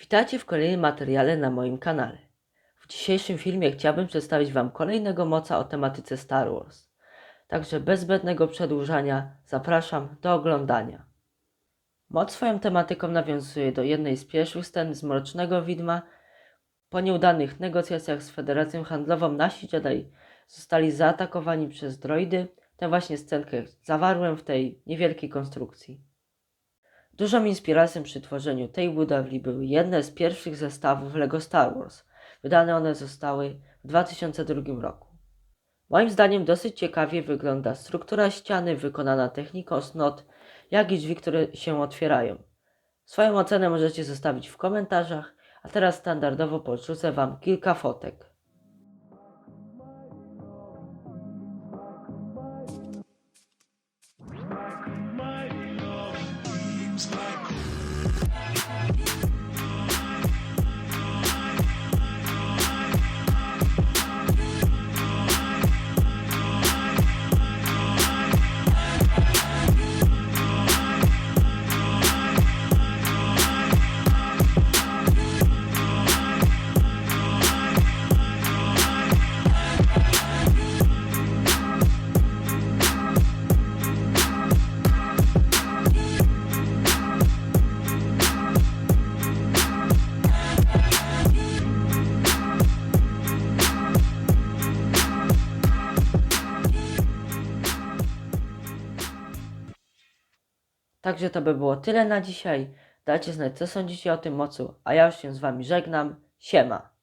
Witajcie w kolejnym materiale na moim kanale. W dzisiejszym filmie chciałbym przedstawić Wam kolejnego moca o tematyce Star Wars. Także bez zbędnego przedłużania zapraszam do oglądania. Moc swoją tematyką nawiązuje do jednej z pierwszych scen z Mrocznego Widma. Po nieudanych negocjacjach z Federacją Handlową nasi Jedi zostali zaatakowani przez droidy. Tę właśnie scenkę zawarłem w tej niewielkiej konstrukcji. Dużą inspiracją przy tworzeniu tej budowli były jedne z pierwszych zestawów LEGO Star Wars. Wydane one zostały w 2002 roku. Moim zdaniem dosyć ciekawie wygląda struktura ściany wykonana techniką SNOT, jak i drzwi, które się otwierają. Swoją ocenę możecie zostawić w komentarzach, a teraz standardowo podrzucę Wam kilka fotek. Yeah. Także to by było tyle na dzisiaj. Dajcie znać, co sądzicie o tym mocu, a ja już się z Wami żegnam. Siema!